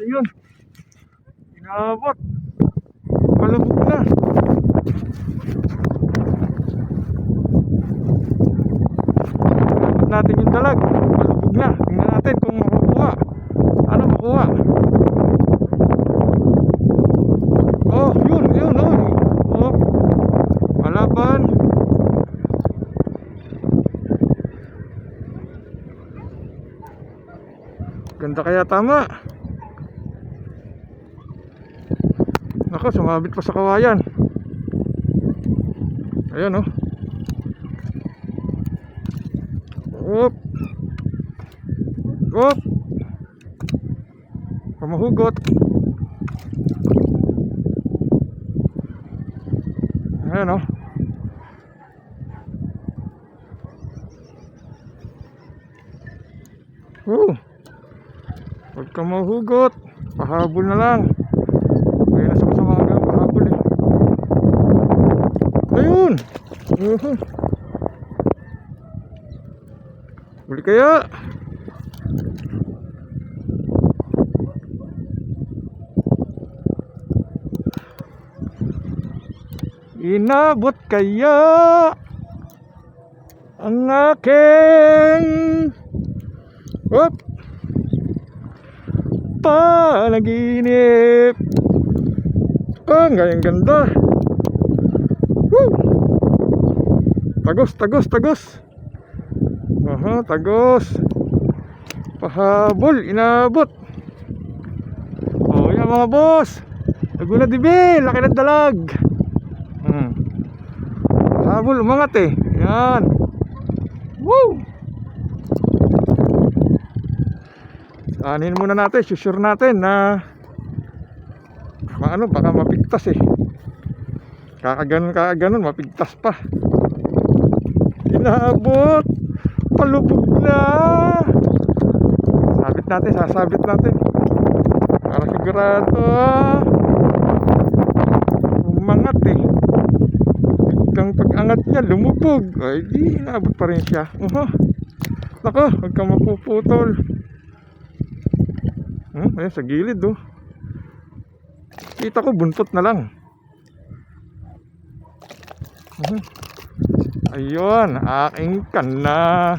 Yun, yun. Inabot. Palubog na. Inabot natin yung dalag. Palubog na. Tingnan natin kung makukuha. Ano makuha? Oh, yun, yun, oh. Oh. Malaban. Ganda kaya tama. Nako, sumabit pa sa kawayan. Ayan oh. Op. Op. Pamahugot. Ayan oh. Oh. Huwag ka mahugot. Pahabol na lang. Kaya nasa masama hanggang pahabol eh. Ayun! Uhum. Huli kaya? Inabot kaya ang aking Whoop! panaginip. Oh, ang gayang ganda. Woo! Tagos, tagos, tagos. Aha, tagos. Pahabol, inabot. Oh, yan mga boss. Laguna dibe, laki ng dalag. Hmm. Pahabol, umangat eh. Yan. Woo! Anin muna natin, susure natin na maano baka mapigtas eh. Kakaganon kakaganon mapigtas pa. Inaabot. Palubog na. Sabit natin, sasabit natin. Para sigurado. Umangat eh. Hanggang pag-angat niya, lumubog. Ay, di, inaabot pa rin siya. Uha. Nako, huwag kang mapuputol. Hmm, ayun, sa gilid oh. Kita ko buntot na lang. Mhm. Ayun, aking kana.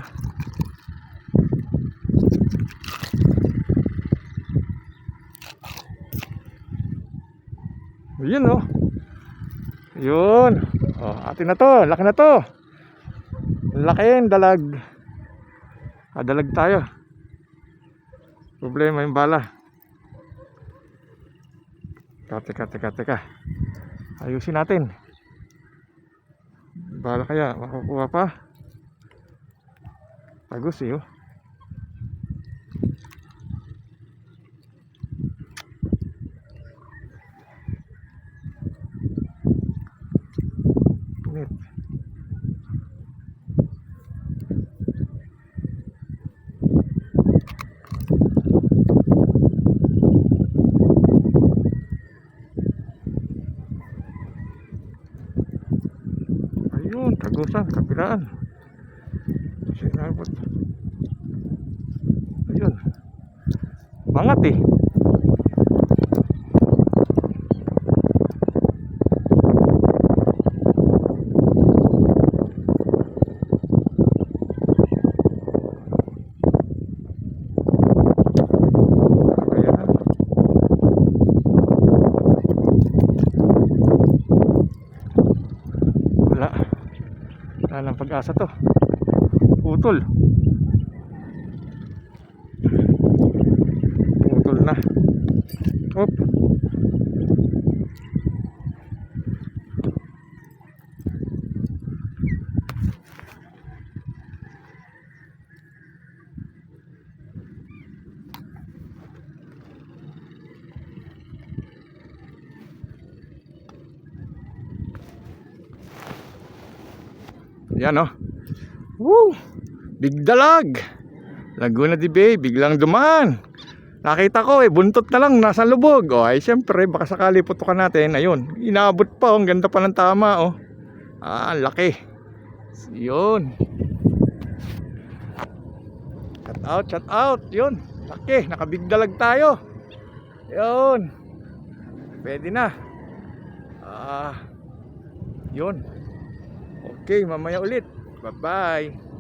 Ayun oh. Ayun. Oh, atin na to, laki na to. Laki dalag. Ah, dalag tayo. Problema yung bala. Teka, teka, teka, teka. Ayusin natin. Bala kaya, makukuha pa. Tagus eh, oh. Ayun, tagusan, kapilaan. Sinabot. Ayun. Mangat eh. Ayan. Wala. Wala lang pag-asa to. Putol. Putol na. Hop. Yan oh. Woo! Big dalag. Laguna de Bay, biglang dumaan. Nakita ko eh, buntot na lang, nasa lubog. O ay siyempre, baka sakali putukan natin. Ayun, inaabot pa, oh, ang ganda pa ng tama. Oh. Ah, laki. Yun. Shut out, shut out. Yun, laki, nakabigdalag tayo. Yun. Pwede na. Ah. Yun. Okay, mamaya ulit. Bye-bye.